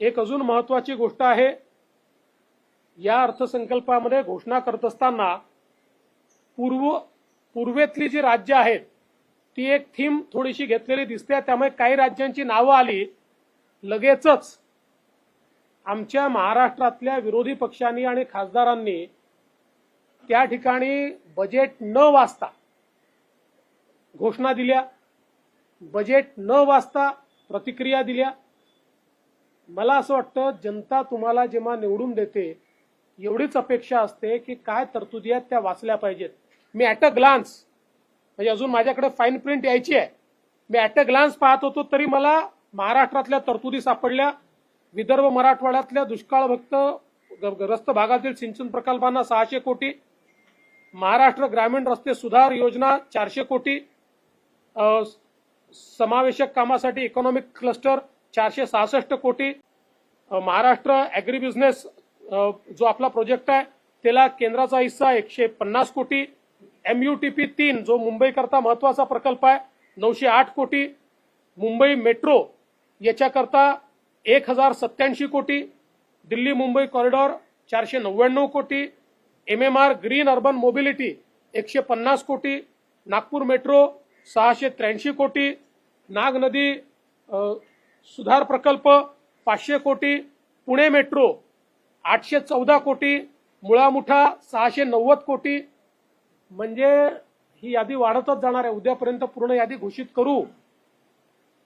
एक अजून महत्वाची गोष्ट आहे. या अर्थसंकल्पामध्ये घोषणा करत असताना पूर्व पूर्वेतली जी राज्य आहेत ती एक थीम थोडीशी घेतलेली दिसते. त्यामुळे काही राज्यांची नावं आली. लगेचच आमच्या महाराष्ट्रातल्या विरोधी पक्षांनी आणि खासदारांनी त्या ठिकाणी बजेट न वाचता घोषणा दिल्या. बजेट न वाचता प्रतिक्रिया दिल्या. मला असं वाटतं जनता तुम्हाला जेव्हा निवडून देते एवढीच अपेक्षा असते की काय तरतुदी आहेत त्या वाचल्या पाहिजेत. मी ॲट अ ग्लान्स म्हणजे अजून माझ्याकडे फाईन प्रिंट यायची आहे. मी ॲट अ ग्लान्स पाहत होतो तरी मला महाराष्ट्रातल्या तरतुदी सापडल्या. विदर्भ मराठवाड्यातल्या दुष्काळभक्त ग- ग्रस्त भागातील सिंचन प्रकल्पांना सहाशे कोटी. महाराष्ट्र ग्रामीण रस्ते सुधार योजना चारशे कोटी. समावेशक कामासाठी इकॉनॉमिक क्लस्टर चारशे सहासष्ट कोटी महाराष्ट्र ॲग्री बिझनेस जो आपला प्रोजेक्ट आहे त्याला केंद्राचा हिस्सा एकशे पन्नास कोटी. एम यू टी पी तीन जो मुंबईकरता महत्त्वाचा प्रकल्प आहे नऊशे आठ कोटी. मुंबई मेट्रो याच्याकरता एक हजार सत्याऐंशी कोटी. दिल्ली मुंबई कॉरिडॉर चारशे नव्याण्णव कोटी. M M R green urban mobility एकशे पन्नास कोटी. नागपूर मेट्रो सहाशे त्र्याऐंशी कोटी. नाग नदी सुधार प्रकल्प पाचशे कोटी पुणे मेट्रो आठशे चौदा कोटी मुळामुठा सहाशे नव्वद कोटी. म्हणजे ही यादी वाढतच जाणार आहे. उद्यापर्यंत पूर्ण यादी घोषित करू.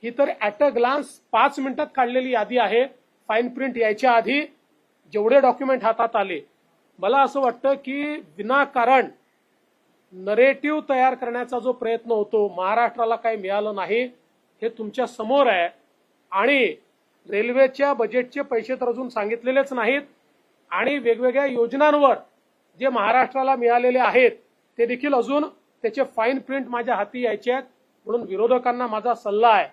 ही तर ऍट अ ग्लान्स पाच मिनिटात काढलेली यादी आहे. फाईन प्रिंट यायच्या आधी जेवढे डॉक्युमेंट हातात आले. मला असं वाटतं की विनाकारण नरेटिव्ह तयार करण्याचा जो प्रयत्न होतो महाराष्ट्राला काही मिळालं नाही हे तुमच्यासमोर आहे. आणि रेल्वेच्या बजेटचे पैसे तर अजून सांगितलेलेच नाहीत. आणि वेगवेगळ्या योजनांवर जे महाराष्ट्राला मिळालेले आहेत ते देखील अजून त्याचे फाईन प्रिंट माझ्या हाती यायचे आहेत म्हणून विरोधकांना माझा सल्ला आहे.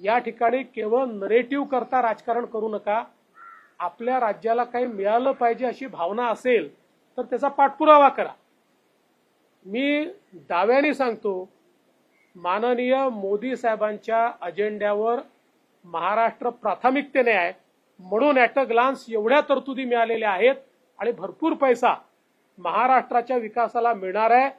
या ठिकाणी केवळ नरेटिव्ह करता राजकारण करू नका. आपल्या राज्याला काही मिळालं पाहिजे अशी भावना असेल तर त्याचा पाठपुरावा करा. मी दाव्याने सांगतो माननीय मोदी साहेबांच्या अजेंड्यावर महाराष्ट्र प्राथमिकतेने आहे. म्हणून ॲट अ ग्लान्स एवढ्या तरतुदी मिळालेल्या आहेत आणि भरपूर पैसा महाराष्ट्राच्या विकासाला मिळणार आहे.